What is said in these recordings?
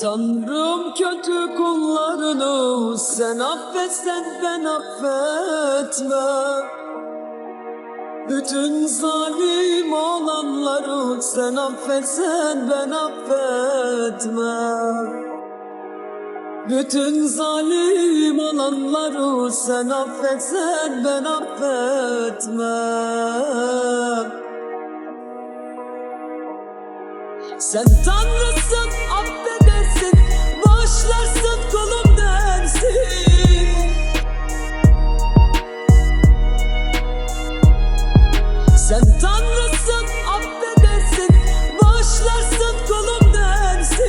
Tanrım kötü kullarını sen affetsen ben affetmem Bütün zalim olanları sen affetsen ben affetmem bütün zalim olanları sen affetsen ben affetmem Sen tanrısın affedersin Bağışlarsın kulum dersin Sen tanrısın affedersin. Bağışlarsın kulum dersin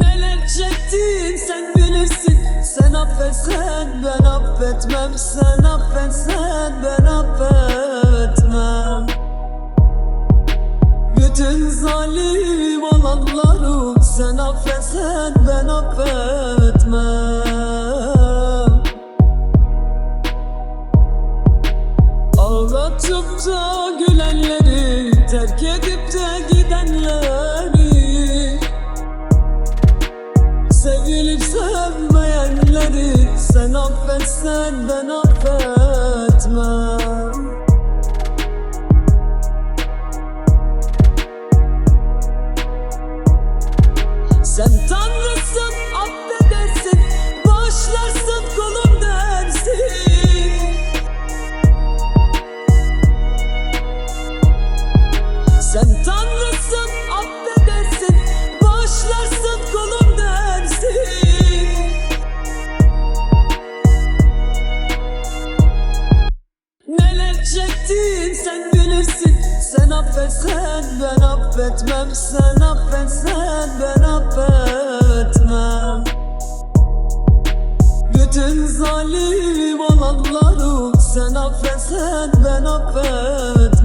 Neler çektin sen bilirsin. Sen affetsen ben affetmem Sen affetsen ben affetmem olanları Sen affetsen ben affetmem. Ağlatıp da gülenleri Terk edip de gidenleri. Sevilip sevmeyenleri Sen affetsen ben affetmem Sen tanrısın affedersin. Bağışlarsın kulum dersin Sen tanrısın affedersin. Bağışlarsın kulum dersin Neler çektin sen bilirsin Sen affetsen ben affetmem. Sen affetsen ben affetmem Bütün zalim olanları Sen affetsen ben affetmem